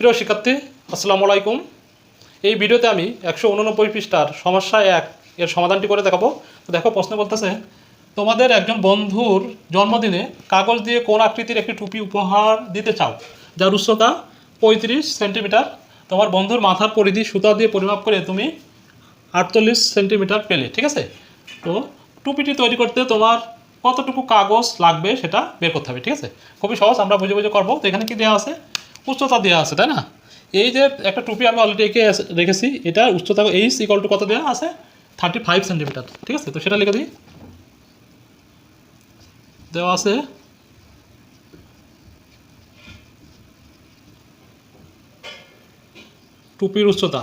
প্রিয় শিক্ষার্থী, আসসালামু আলাইকুম। এই ভিডিওতে আমি একশো উননব্বই পৃষ্ঠার সমস্যা এক এর সমাধানটি করে দেখাবো। তো দেখো, প্রশ্ন বলতেছে, তোমাদের একজন বন্ধুর জন্মদিনে কাগজ দিয়ে কোন আকৃতির একটি টুপি উপহার দিতে চাও? যার উচ্চতা পঁয়ত্রিশ সেন্টিমিটার। তোমার বন্ধুর মাথার পরিধি সুতা দিয়ে পরিমাপ করে তুমি আটচল্লিশ সেন্টিমিটার পেলে, ঠিক আছে? তো টুপিটি তৈরি করতে তোমার কতটুকু কাগজ লাগবে সেটা বের করতে হবে, ঠিক আছে? খুবই সহজ, আমরা বুঝে বুঝে করব। তো এখানে কি দেওয়া আছে? উচ্চতা দেওয়া আছে, তাই না? এই যে একটা টুপি আমি অলরেডি এঁকে রেখেছি, এটার উচ্চতা এইচ ইকল টু কত দেওয়া আছে? থার্টি ফাইভ সেন্টিমিটার ঠিক আছে? তো সেটা লিখে দিই। দেওয়া আছে টুপির উচ্চতা।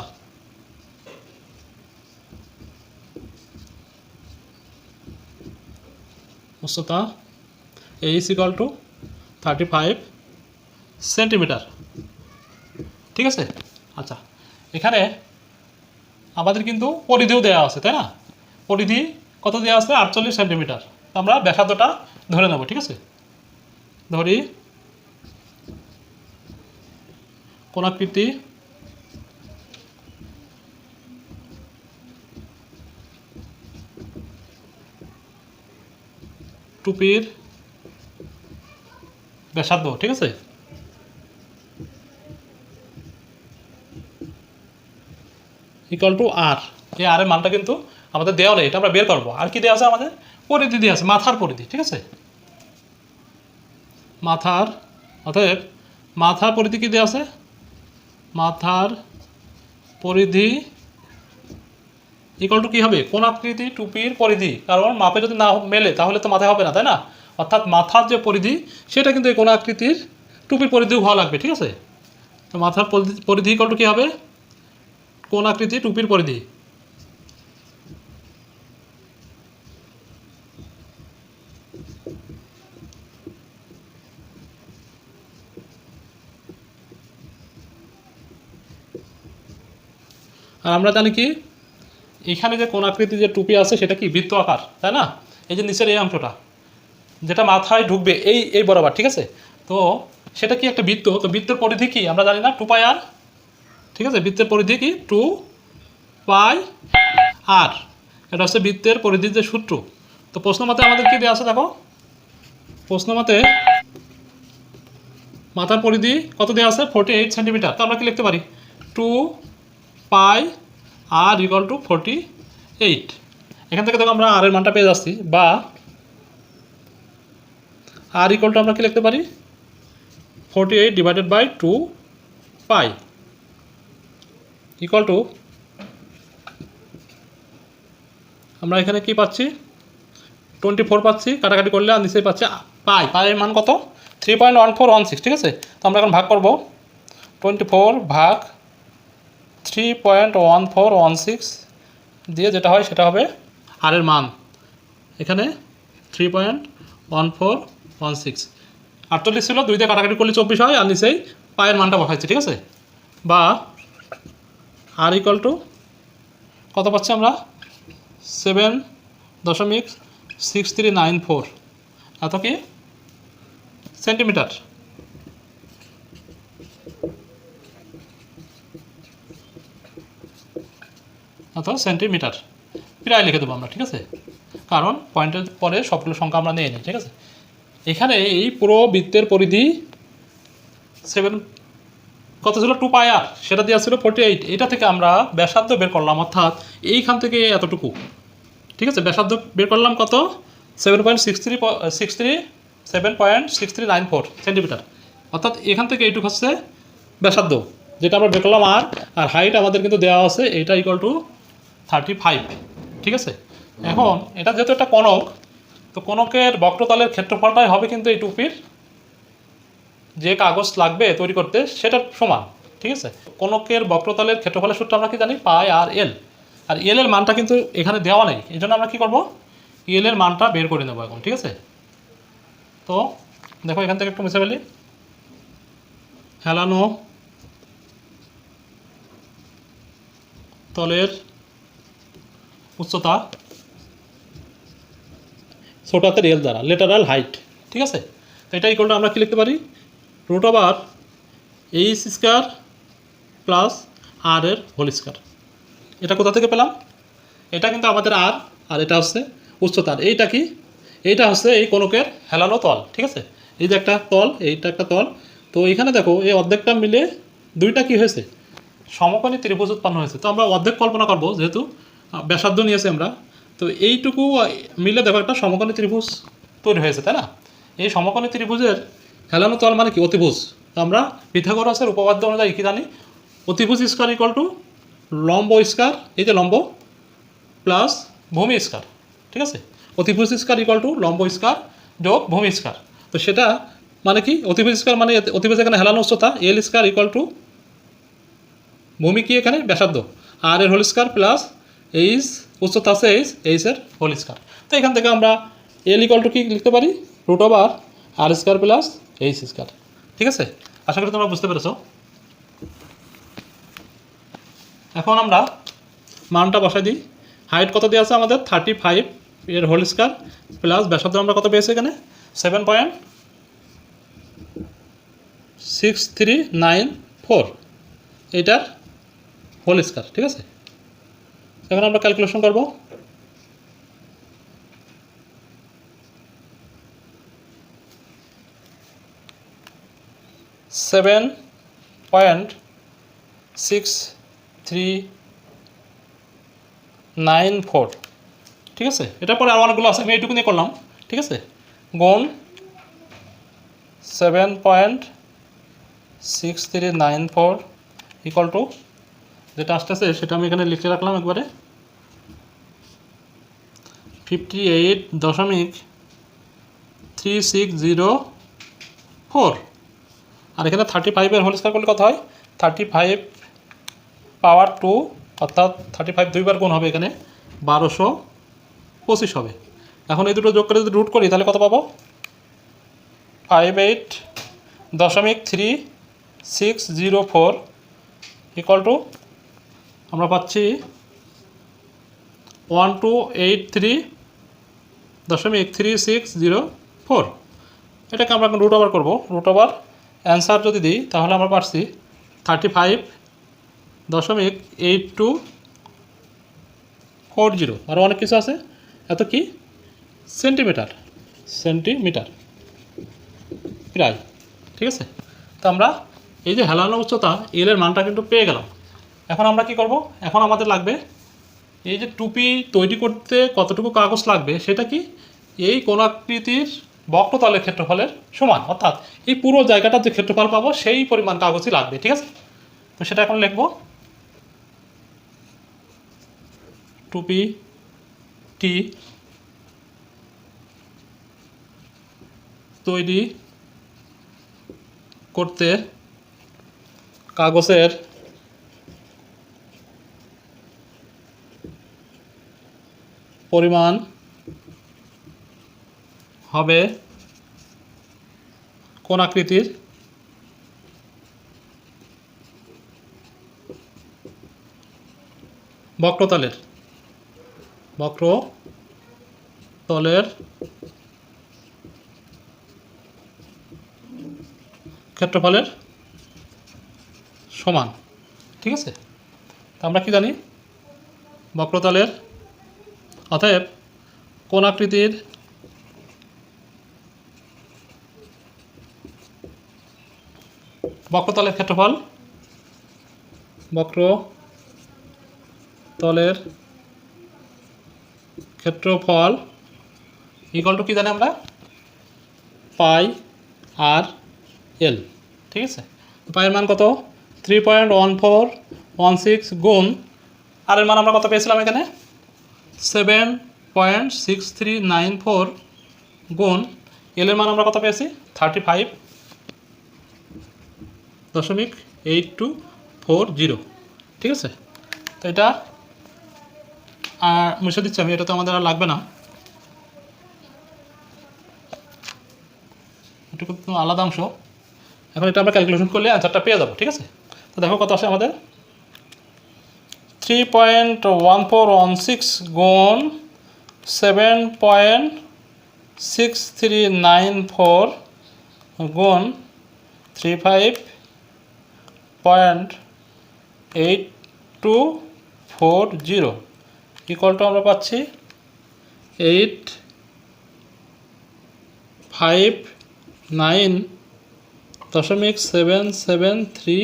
উচ্চতা H equal to thirty five centimetre ঠিক আছে? আচ্ছা। এখানে আমাদের কিন্তু পরিধিও দেওয়া আছে, তাই না? পরিধি কত দেওয়া আছে? আটচল্লিশ সেন্টিমিটার। আমরা ব্যাসার্ধটা ধরে নেব, ঠিক আছে? ধরি কোনাকৃতি টুপির ব্যাসার্ধ, ঠিক আছে? ইকুয়াল টু আর এই আর এর মানটা কিন্তু আমাদের দেওয়া নেই এটা আমরা বের করব। আর কি দেওয়া আছে আমাদের? পরিধি দেওয়া আছে, মাথার পরিধি, ঠিক আছে? মাথার, অতএব মাথার পরিধি কি দেওয়া আছে? মাথার পরিধি ইকুয়াল টু কী হবে? কোন আকৃতি টুপির পরিধি। কারণ মাপে যদি না মেলে, তাহলে তো মাথায় হবে না, তাই না? অর্থাৎ মাথার যে পরিধি, সেটা কিন্তু এই কোন আকৃতির টুপির পরিধিও হওয়া লাগবে, ঠিক আছে? তো মাথার পরিধি- ইকুয়াল টু কী হবে? কোন আকৃতি? টুপির পরিধি। আর আমরা জানি কি, এখানে যে কোন আকৃতির যে টুপি আছে, সেটা কি বৃত্ত আকার, তাই না? এই যে নিচের এই অংশটা, যেটা মাথায় ঢুকবে, এই এই বরাবর, ঠিক আছে? তো সেটা কি একটা বৃত্ত? তো বৃত্তের পরিধি কি? আমরা জানি না টু পাই আর ঠিক আছে? বৃত্তের পরিধি কি? Two pi R. এটা হচ্ছে বৃত্তের পরিধির যে সূত্র। তো প্রশ্ন মতে আমাদের কি দেওয়া আছে দেখো? প্রশ্ন মতে মাথার পরিধি কত দেওয়া আছে? ফোর্টি এইট সেন্টিমিটার তো আমরা কি লিখতে পারি? Two pi r equal to forty eight এখান থেকে দেখো আমরা আর এর মানটা পেয়ে যাচ্ছি। বা আর ইকাল টু আমরা কি লিখতে পারি? Forty eight divided by two pi equal to আমরা এখানে কি পাচ্ছি? টোয়েন্টি ফোর পাচ্ছি, কাটাকাটি করলে আর নিচেই পাচ্ছি, পাই। পায়ের মান কত? Three point one four one six ঠিক আছে? তো আমরা এখন ভাগ করব। টোয়েন্টি ফোর ভাগ three point one four one six দিয়ে যেটা হয় সেটা হবে আর এর মান। এখানে three point one four one six আটচল্লিশ ছিল দুই দিয়ে কাটাকাটি করলে চব্বিশ হয়, আর নিচেই পায়ের মানটা বসাইছি, ঠিক আছে? বা আর ইকুয়াল টু কত পাচ্ছি আমরা? সেভেন দশমিক সিক্স থ্রি নাইন ফোর এত কি? সেন্টিমিটার এত সেন্টিমিটার প্রায় লিখে দেবো আমরা, ঠিক আছে? কারণ পয়েন্টের পরে সবগুলো সংখ্যা আমরা নিয়ে নিই, ঠিক আছে? এখানে এই পুরো বৃত্তের পরিধি সেভেন কত ছিল টু পাই আর, সেটা দেওয়া ছিল ফোর্টি এইট এটা থেকে আমরা ব্যাসার্ধ বের করলাম, অর্থাৎ এইখান থেকে এতটুকু। ঠিক আছে? ব্যাসার্ধ বের করলাম কত? Seven point six three six three seven point six three nine four centimetre অর্থাৎ এখান থেকে এইটুকু হচ্ছে ব্যাসার্ধ, যেটা আমরা বের করলাম আর আর হাইট আমাদের কিন্তু দেওয়া আছে, এটা ইকুয়াল টু থার্টি ফাইভ ঠিক আছে? এখন এটা যেহেতু একটা কনক, তো কনকের বক্রতলের ক্ষেত্রফলটাই হবে কিন্তু এই টুপির যে কাগজ লাগবে তৈরি করতে, সেটার সমান, ঠিক আছে? কোনকের বক্রতলের ক্ষেত্রফলের সূত্র আমরা কি জানি? পাই আর এল। আর এল এর মানটা কিন্তু এখানে দেওয়া নেই এই জন্য আমরা কী করব? এল এর মানটা বের করে নেব এখন, ঠিক আছে? তো, দেখো এখান থেকে একটু মুছে ফেলি। হেলানো তলের উচ্চতা ছোট হাতের এল দ্বারা, লেটারাল হাইট, ঠিক আছে? তো এটা আমরা কি লিখতে পারি? Root over h square plus r এর হোল স্কোয়ার এটা কোথা থেকে পেলাম? এটা কিন্তু আমাদের আর আর এটা হচ্ছে উচ্চতার। এইটা কি? এইটা হচ্ছে এই কোনকের হেলানো তল, ঠিক আছে? এই যে একটা তল, এইটা একটা তল। তো এখানে দেখো, এই অর্ধেকটা মিলে দুইটা কি হয়েছে? সমকোণী ত্রিভুজ উৎপন্ন হয়েছে। তো আমরা অর্ধেক কল্পনা করব, যেহেতু ব্যাসার্ধ নিয়েছি আমরা। তো এইটুকু মিলে দেখো একটা সমকোণী ত্রিভুজ তৈরি হয়েছে, তাই না? এই সমকোণী ত্রিভুজের হেলানো তল মানে কি? অতিভুজ। আমরা পিথাগোরাসের উপপাদ্য অনুযায়ী কি জানি? অতিভুজ স্কোয়ার ইকুয়াল টু লম্ব স্কোয়ার, এই যে লম্ব প্লাস ভূমি স্কার ঠিক আছে? অতিভুজ স্কার ইকুয়াল টু লম্ব স্কার যোগ ভূমি স্কার তো সেটা মানে কি? অতিভুজ স্কার মানে অতিভুজ এখানে হেলানো উচ্চতা এল স্কার ইকুয়াল টু ভূমি কি এখানে? ব্যাসার্ধ। আর এর হোল স্কার প্লাস এইচ উচ্চতা আছে এইচ এইচের হোল স্কার তো এখান থেকে আমরা এল ইকুয়াল টু কি লিখতে পারি? Root over r square plus h square ঠিক আছে? আশা করি তোমরা বুঝতে পেরেছ। এখন আমরা মানটা বসাই দিই। হাইট কত দিয়ে আছে আমাদের? থার্টি ফাইভ এর হোল স্কোয়ার প্লাস ব্যাসার্ধ আমরা কত পেয়েছি এখানে? Seven point six three nine four এইটার হোল স্কোয়ার ঠিক আছে? এখন আমরা ক্যালকুলেশন করব। Seven point six three nine four ঠিক আছে? এটা পরে আর অনেকগুলো আছে, আমি এইটুকু নিয়ে করলাম। ঠিক আছে? গুণ seven point six three nine four equal to যেটা আসতেছে, সেটা আমি এখানে লিখে রাখলাম একবারে। ফিফটি এইট দশমিক থ্রি সিক্স জিরো ফোর আর এখানে থার্টি ফাইভের হোল স্কোয়ার করলে কত হয়? থার্টি ফাইভ পাওয়ার টু অর্থাৎ থার্টি ফাইভ দুইবার গুণ হবে এখানে, বারোশো পঁচিশ হবে। এখন এই দুটো যোগ করে যদি রুট করি, তাহলে কত পাবো? ফাইভ এইট দশমিক three six zero four equal to আমরা পাচ্ছি ওয়ান টু এইট থ্রি দশমিক থ্রি সিক্স জিরো ফোর এটাকে আমরা এখন রুট ওভার করব রুট ওভার অ্যান্সার যদি দিই, তাহলে আমরা পারছি থার্টি ফাইভ দশমিক এইট টু ফোর জিরো আরও অনেক কিছু আছে। এত কি? সেন্টিমিটার সেন্টিমিটার প্রায়, ঠিক আছে? তো আমরা এই যে হেলানো উচ্চতা এল এর মানটা কিন্তু পেয়ে গেলাম। এখন আমরা কি করব? এখন আমাদের লাগবে এই যে টুপি তৈরি করতে কতটুকু কাগজ লাগবে, সেটা কি? এই কোনাকৃতির বক্রতলের ক্ষেত্রফলের সমান, অর্থাৎ এই পুরো জায়গাটার যে ক্ষেত্রফল পাবো, সেই পরিমাণ কাগজই লাগবে, ঠিক আছে? তো সেটা এখন লিখব টুপি টি তৈরি করতে কাগজের পরিমাণ হবে কোন আকৃতির? বক্রতলের। বক্র তলের ক্ষেত্রফলের সমান, ঠিক আছে? তো আমরা কি জানি? বক্রতলের। অতএব কোন আকৃতির বক্রতলের ক্ষেত্রফল? বক্র তলের ক্ষেত্রফল ইকুয়াল টু কী জানি আমরা? পাই আর এল। ঠিক আছে? পায়ের মান কত? Three point one four one six গুণ আর এর মান আমরা কত পেয়েছিলাম এখানে? Seven point six three nine four গুণ এল এর মান আমরা কত পেয়েছি? থার্টি ফাইভ দশমিক এইট টু ফোর জিরো ঠিক আছে? তো এটা, আর মুছে দিচ্ছি আমি, এটা তো আমাদের আর লাগবে না। এটুকু আলাদা অংশ। এখন এটা আমরা ক্যালকুলেশন করলে অ্যান্সারটা পেয়ে যাব, ঠিক আছে? তো দেখো কত আসে আমাদের? Three point one four one six গুণ seven point six three nine four গুণ three five point eight two four zero ইকুয়ালটা আমরা পাচ্ছি? এইট ফাইভ নাইন দশমিক সেভেন সেভেন থ্রি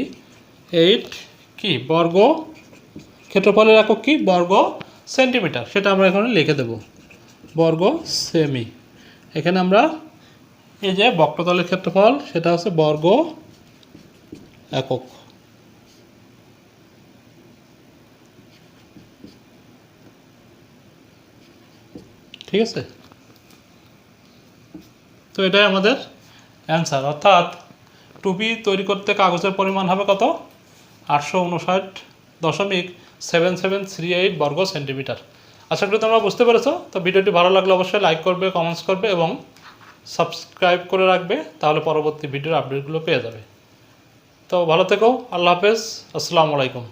এইট কি? বর্গ। ক্ষেত্রফলের একক কি? বর্গ সেন্টিমিটার। সেটা আমরা এখানে লিখে দেব। বর্গ সেমি এখানে আমরা এই যে বক্রতলের ক্ষেত্রফল, সেটা হচ্ছে বর্গ একক। ঠিক আছে? তো এটাই আমাদের অ্যান্সার অর্থাৎ টুপি তৈরি করতে কাগজের পরিমাণ হবে কত? আটশো উনষাট দশমিক সেভেন সেভেন থ্রি এইট বর্গ সেন্টিমিটার। আশা করি তোমরা বুঝতে পেরেছ। তো ভিডিওটি ভালো লাগলে অবশ্যই লাইক করবে কমেন্টস করবে এবং সাবস্ক্রাইব করে রাখবে, তাহলে পরবর্তী ভিডিওর আপডেটগুলো পেয়ে যাবে। তো ভালো থেকো, আল্লাহ হাফেজ, আসসালামু আলাইকুম।